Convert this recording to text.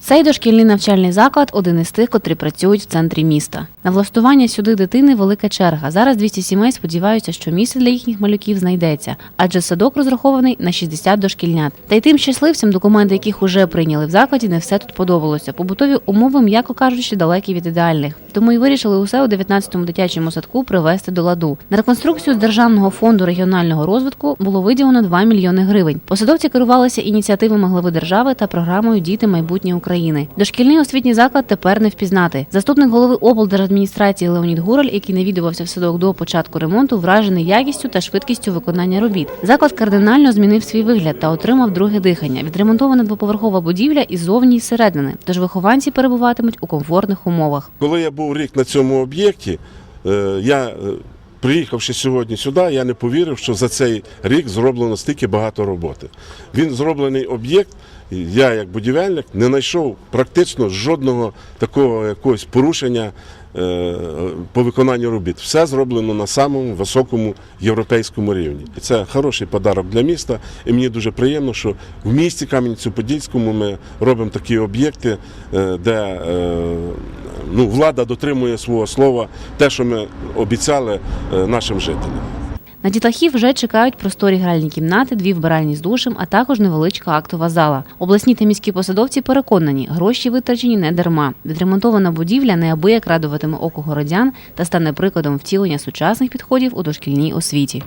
Цей дошкільний навчальний заклад один із тих, котрі працюють в центрі міста. На влаштування сюди дитини велика черга. Зараз 200 сімей сподіваються, що місце для їхніх малюків знайдеться, адже садок розрахований на 60 дошкільнят. Та й тим щасливцям, документи яких уже прийняли в закладі, не все тут подобалося. Побутові умови, м'яко кажучи, далекі від ідеальних. Тому і вирішили усе у 19-му дитячому садку привести до ладу. На реконструкцію з державного фонду регіонального розвитку було виділено 2 мільйони гривень. Посадовці керувалися ініціативами глави держави та програмою Діти майбутнє України. Дошкільний освітній заклад тепер не впізнати. Заступник голови облдержадміністрації Леонід Гураль, який навідувався в садок до початку ремонту, вражений якістю та швидкістю виконання робіт. Заклад кардинально змінив свій вигляд та отримав друге дихання. Відремонтована двоповерхова будівля і зовні і зсередини. Тож вихованці перебуватимуть у комфортних умовах. Коли я був рік на цьому об'єкті, е, я, е, приїхавши сьогодні сюди, я не повірив, що за цей рік зроблено стільки багато роботи. Він зроблений об'єкт. Я, як будівельник, не знайшов практично жодного такого якогось порушення е, по виконанню робіт. Все зроблено на самому високому європейському рівні. І це хороший подарок для міста. І мені дуже приємно, що в місті Кам'янцю-Подільському ми робимо такі об'єкти, е, де е, ну, влада дотримує свого слова, те, що ми обіцяли е, нашим жителям. На дітлахів вже чекають просторі гральні кімнати, дві вбиральні з душем, а також невеличка актова зала. Обласні та міські посадовці переконані, гроші витрачені не дарма. Відремонтована будівля неабияк радуватиме око городян та стане прикладом втілення сучасних підходів у дошкільній освіті.